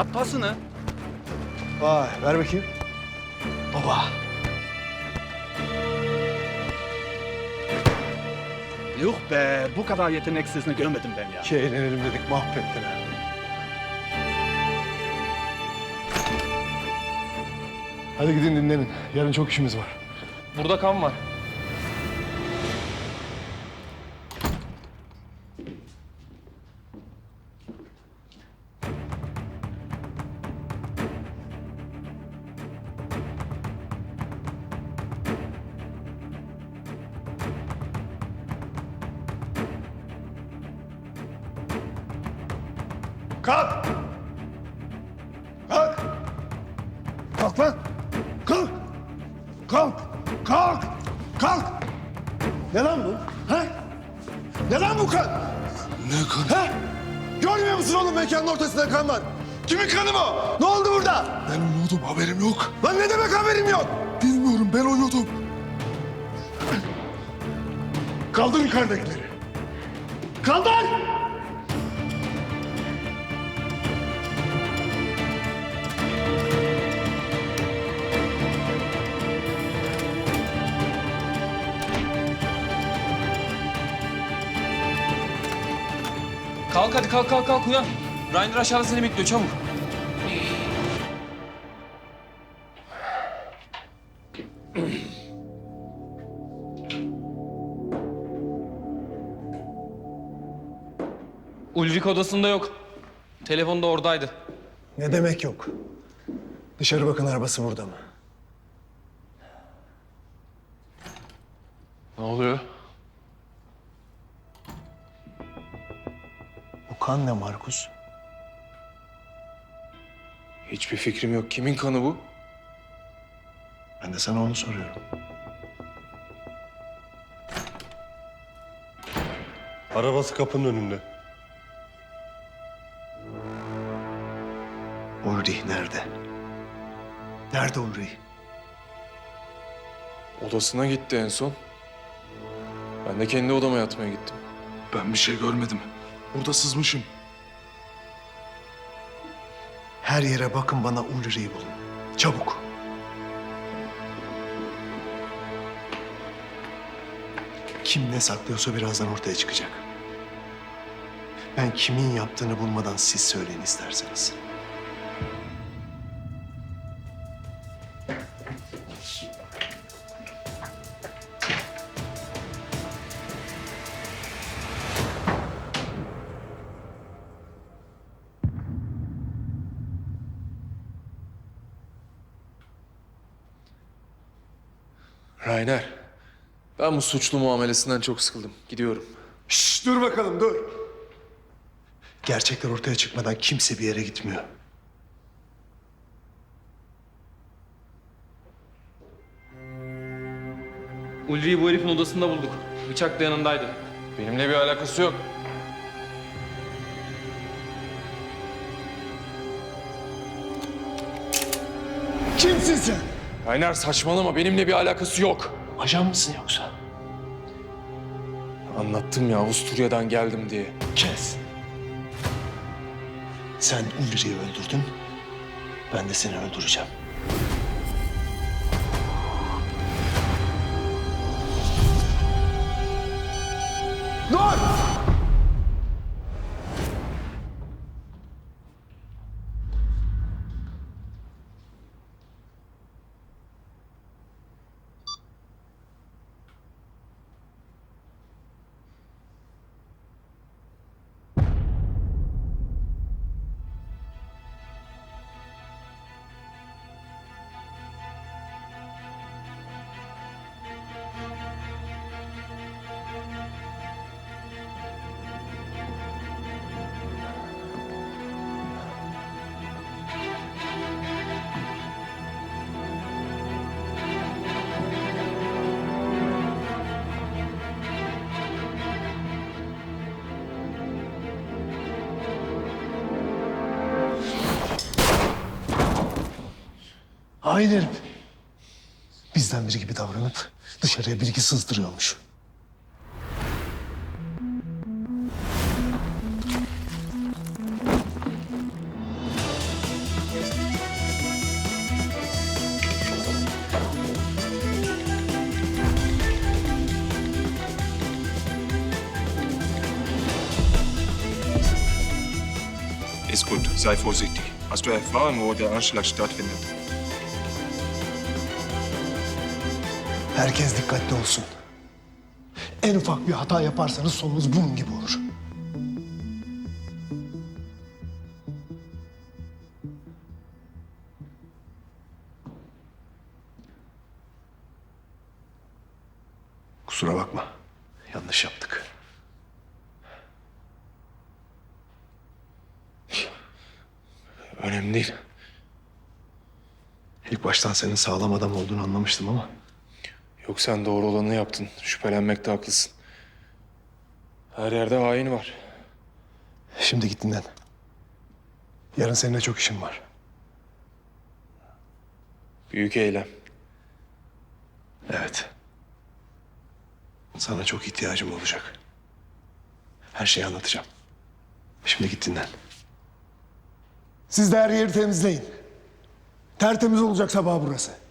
At pasını. Vay ver bakayım. Baba. Yok be, bu kadar yeteneksizini görmedim ben ya. Ki eğlenelim dedik mahvettin ha. Hadi gidin dinlenin. Yarın çok işimiz var. Burada kan var. Kalk! Kalk! Kalk lan! Kalk! Kalk! Kalk! Kalk! Ne lan bu? Ha? Ne lan bu kan? Ne kan? Ha? Görmüyor musun oğlum mekanın ortasında kan var? Kimin kanı bu? Ne oldu burada? Ben uyuyordum haberim yok. Lan ne demek haberim yok? Bilmiyorum ben uyuyordum. Kaldır yukarıdakileri. Kaldır! Kalk hadi kalk kalk kalk uyan. Rainer aşağıda seni bekliyor çabuk. Ulrik odasında yok. Telefon da oradaydı. Ne demek yok? Dışarı bakın arabası burada mı? Ne oluyor? Kan ne Markus? Hiçbir fikrim yok. Kimin kanı bu? Ben de sana onu soruyorum. Arabası kapının önünde. Ulrich nerede? Nerede Ulrich? Odasına gitti en son. Ben de kendi odama yatmaya gittim. Ben bir şey görmedim. Burada sızmışım. Her yere bakın bana Ulrich'i bulun. Çabuk. Kim ne saklıyorsa birazdan ortaya çıkacak. Ben kimin yaptığını bulmadan siz söyleyin isterseniz. Rainer. Ben bu suçlu muamelesinden çok sıkıldım. Gidiyorum. Şşş dur bakalım dur. Gerçekler ortaya çıkmadan kimse bir yere gitmiyor. Ulri'yi bu herifin odasında bulduk. Bıçak da yanındaydı. Benimle bir alakası yok. Kimsin sen? Rainer saçmalama. Benimle bir alakası yok. Ajan mısın yoksa? Anlattım ya Avusturya'dan geldim diye. Kes. Sen Ulrich'i öldürdün. Ben de seni öldüreceğim. Aynı herif. Bizden biri gibi davranıp dışarıya bilgi sızdırıyormuş. Ist gut, sei vorsichtig. Hast du erfahren, wo der Anschlag stattfindet? Herkes dikkatli olsun. En ufak bir hata yaparsanız sonunuz bunun gibi olur. Kusura bakma. Yanlış yaptık. Önemli değil. İlk baştan senin sağlam adam olduğunu anlamıştım ama Yok sen doğru olanı yaptın. Şüphelenmekte haklısın. Her yerde hain var. Şimdi git dinlen. Yarın seninle çok işim var. Büyük eylem. Evet. Sana çok ihtiyacım olacak. Her şeyi anlatacağım. Şimdi git dinlen. Siz de her yeri temizleyin. Tertemiz olacak sabah burası.